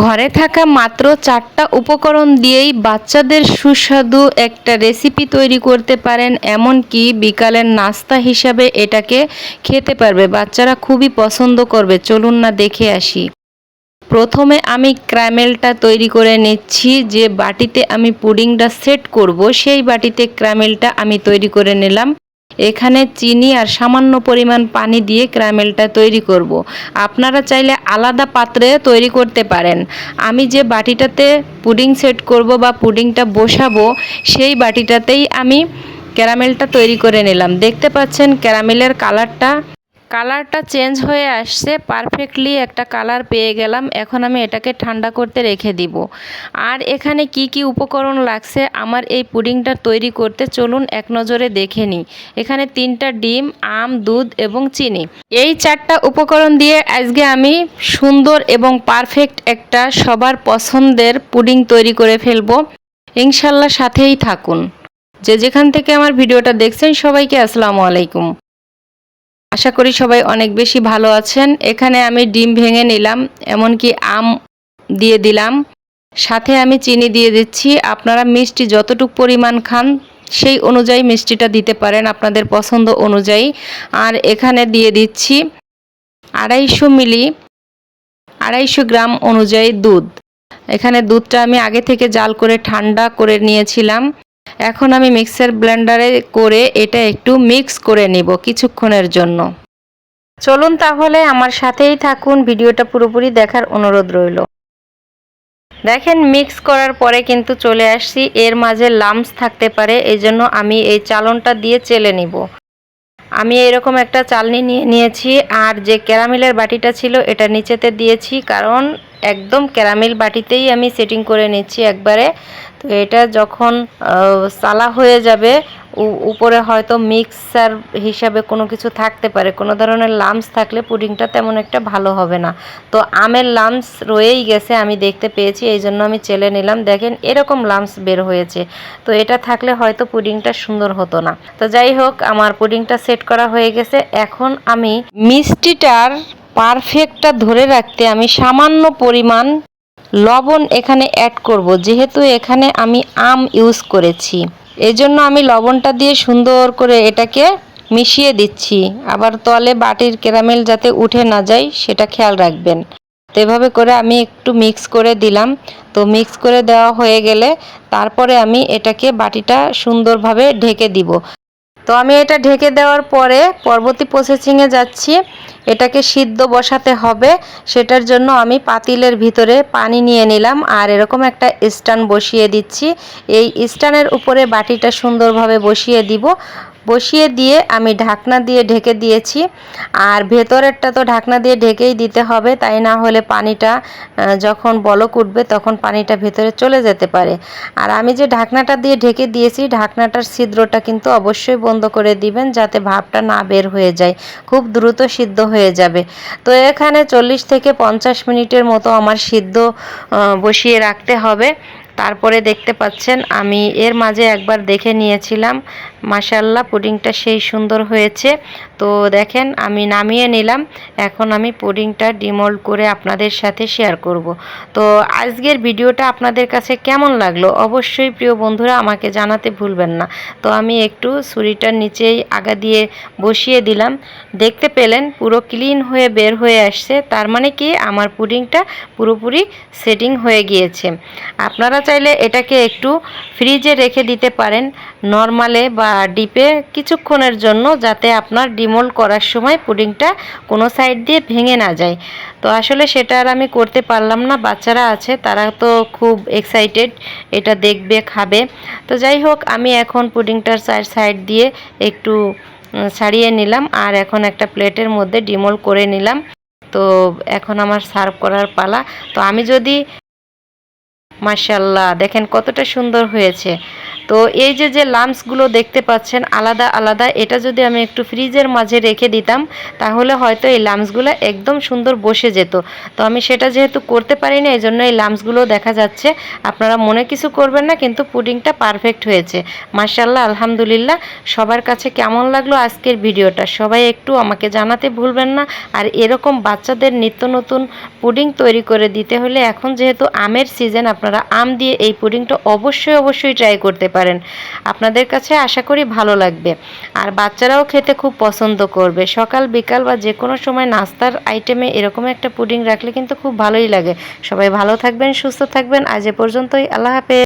ঘরে থাকা মাত্র চারটা উপকরণ দিয়েই বাচ্চাদের সুস্বাদু একটা রেসিপি তৈরি করতে পারেন, এমনকি বিকালের নাস্তা হিসাবে এটাকে খেতে পারবে। বাচ্চারা খুবই পছন্দ করবে। চলুন না দেখে আসি। প্রথমে আমি ক্র্যামেলটা তৈরি করে নিচ্ছি। যে বাটিতে আমি পুডিংটা সেট করব, সেই বাটিতে ক্র্যামেলটা আমি তৈরি করে নিলাম। এখানে চিনি আর সামান্য পরিমাণ পানি দিয়ে ক্র্যামেলটা তৈরি করব। আপনারা চাইলে আলাদা পাত্রে তৈরি করতে পারেন আমি যে বাটিটাতে পুডিং সেট করব বা পুডিংটা বসাবো, সেই বাটিটাতেই আমি ক্যারামেলটা তৈরি করে নিলাম দেখতে পাচ্ছেন ক্যারামেলের কালারটা কালারটা চেঞ্জ হয়ে আসছে পারফেক্টলি একটা কালার পেয়ে গেলাম, এখন আমি এটাকে ঠান্ডা করতে রেখে দিব। আর এখানে কি কি উপকরণ লাগছে আমার এই পুডিংটা তৈরি করতে চলুন এক নজরে দেখে নিই। এখানে তিনটা ডিম, আম, দুধ এবং চিনি। এই চারটা উপকরণ দিয়ে আজকে আমি সুন্দর এবং পারফেক্ট একটা সবার পছন্দের পুডিং তৈরি করে ফেলব। ইনশাল্লাহ সাথেই থাকুন। যে যেখান থেকে আমার ভিডিওটা দেখছেন সবাইকে আসসালামু আলাইকুম। আশা করি সবাই অনেক বেশি ভালো আছেন। এখানে আমি ডিম ভেঙে নিলাম, এমনকি আম দিয়ে দিলাম। সাথে আমি চিনি দিয়ে দিচ্ছি। আপনারা মিষ্টি যতটুক পরিমাণ খান, সেই অনুযায়ী মিষ্টিটা দিতে পারেন আপনাদের পছন্দ অনুযায়ী। আর এখানে দিয়ে দিচ্ছি আড়াইশো মিলি, আড়াইশো গ্রাম অনুযায়ী দুধ। এখানে দুধটা আমি আগে থেকে জাল করে ঠান্ডা করে নিয়েছিলাম। এখন আমি মিক্সার ব্লেন্ডারে করে এটা একটু মিক্স করে নিব কিছুক্ষণের জন্য। চলুন তাহলে আমার সাথেই থাকুন, ভিডিওটা পুরোপুরি দেখার অনুরোধ রইল। দেখেন, মিক্স করার পরে কিন্তু চলে আসছি। এর মাঝে লামস থাকতে পারে এই জন্য আমি এই চালনটা দিয়ে চেলে নিব। আমি এরকম একটা চালনি নিয়ে নিয়েছি, আর যে ক্যারামেলের বাটিটা ছিল এটা নিচেতে দিয়েছি, কারণ একদম ক্যারামেল বাটিতেই আমি সেটিং করে নিচ্ছি একবারে। তো এটা যখন সালা হয়ে যাবে উপরে হয়তো মিক্সার হিসাবে কোনো কিছু থাকতে পারে। কোনো ধরনের লামস থাকলে পুডিংটা তেমন একটা ভালো হবে না। তো আমের লামস রয়েই গেছে, আমি দেখতে পেয়েছি, এই জন্য আমি চেলে নিলাম। দেখেন, এরকম লামস বের হয়েছে। তো এটা থাকলে হয়তো পুডিংটা সুন্দর হতো না। তো যাই হোক, আমার পুডিংটা সেট করা হয়ে গেছে। এখন আমি মিষ্টিটার পারফেক্টটা ধরে রাখতে আমি সামান্য পরিমাণ লবণ এখানে অ্যাড করব। যেহেতু এখানে আমি আম ইউজ করেছি। এজন্য আমি লবণটা দিয়ে সুন্দর করে এটাকে মিশিয়ে দিচ্ছি। আবার তলে বাটির ক্যারামেল যাতে উঠে না যায়, সেটা খেয়াল রাখবেন। তো এভাবে করে আমি একটু মিক্স করে দিলাম। তো মিক্স করে দেওয়া হয়ে গেলে তারপরে আমি এটাকে বাটিটা সুন্দরভাবে ঢেকে দিব। তো আমি এটা ঢেকে দেওয়ার পরে পরবর্তী প্রসেসিংয়ে যাচ্ছি। এটাকে সিদ্ধ বসাতে হবে। সেটার জন্য আমি পাতিলের ভিতরে পানি নিয়ে নিলাম আর এরকম একটা স্টান বসিয়ে দিচ্ছি। এই স্টানের উপরে বাটিটা সুন্দরভাবে বসিয়ে দিব। বসিয়ে দিয়ে আমি ঢাকনা দিয়ে ঢেকে দিয়েছি। আর ভেতরেরটা তো ঢাকনা দিয়ে ঢেকেই দিতে হবে, তাই না হলে পানিটা যখন বলক উঠবে তখন পানিটা ভেতরে চলে যেতে পারে। আর আমি যে ঢাকনাটা দিয়ে ঢেকে দিয়েছি, ঢাকনাটার ছিদ্রটা কিন্তু অবশ্যই বন্ধ করে দিবেন যাতে ভাবটা না বের হয়ে যায়, খুব দ্রুত সিদ্ধ হয়ে যাবে। তো এখানে চল্লিশ থেকে পঞ্চাশ মিনিটের মতো আমার সিদ্ধ বসিয়ে রাখতে হবে। তারপরে দেখতে পাচ্ছেন আমি এর মাঝে একবার দেখে নিয়েছিলাম মাসাল্লাহ পুডিংটা সেই সুন্দর হয়েছে। তো দেখেন, আমি নামিয়ে নিলাম। এখন আমি পুডিংটা ডিমোল্ড করে আপনাদের সাথে শেয়ার করব। তো আজকের ভিডিওটা আপনাদের কাছে কেমন লাগল? অবশ্যই প্রিয় বন্ধুরা, আমাকে জানাতে ভুলবেন না। তো আমি একটু ছুরিটার নিচেই আগা দিয়ে বসিয়ে দিলাম। দেখতে পেলেন, পুরো ক্লিন হয়ে বের হয়ে আসছে। তার মানে কি? আমার পুডিংটা পুরোপুরি সেটিং হয়ে গিয়েছে। আপনারা চাইলে এটাকে একটু ফ্রিজে রেখে দিতে পারেন। নর্মালে বা ডিপে কিছুক্ষণের জন্য যাতে আপনার ডিমোল করার সময় পুডিংটা কোনো সাইড দিয়ে ভেঙে না যায়। তো আসলে সেটা আর আমি করতে পারলাম না, বাচ্চারা আছে, তারা তো খুব এক্সাইটেড এটা দেখবে, খাবে। তো যাই হোক, আমি এখন পুডিংটার সাইড সাইড দিয়ে একটু ছাড়িয়ে নিলাম আর এখন একটা প্লেটের মধ্যে ডিমোল করে নিলাম। তো এখন আমার সার্ভ করার পালা। তো আমি যদি মাশাল্লাহ দেখেন কতটা সুন্দর হয়েছে। তো এই যে যে লামসগুলো দেখতে পাচ্ছেন, আলাদা আলাদা, এটা যদি আমি একটু ফ্রিজের মাঝে রেখে দিতাম, তাহলে হয়তো এই লামসগুলো একদম সুন্দর বসে যেত। তো আমি সেটা যেহেতু করতে পারি না এই জন্য এই লামসগুলো দেখা যাচ্ছে। আপনারা মনে কিছু করবেন না, কিন্তু পুডিংটা পারফেক্ট হয়েছে। মাশাল্লাহ আলহামদুলিল্লাহ। সবার কাছে কেমন লাগল আজকের ভিডিওটা? সবাই একটু আমাকে জানাতে ভুলবেন না। আর এরকম বাচ্চাদের নিত্য নতুন পুডিং তৈরি করে দিতে হলে এখন যেহেতু আমের সিজন আপনারা আম দিয়ে এই পুডিংটা অবশ্যই অবশ্যই ট্রাই করতে পারেন। আপনাদের কাছে আশা করি ভালো লাগবে। আর বাচ্চারাও খেতে খুব পছন্দ করবে। সকাল, বিকাল বা যে কোনো সময় নাস্তার আইটেমে এরকম একটা পুডিং রাখলে কিন্তু খুব ভালোই লাগে। সবাই ভালো থাকবেন, সুস্থ থাকবেন। আজ এ পর্যন্তই। আল্লাহ হাফেজ।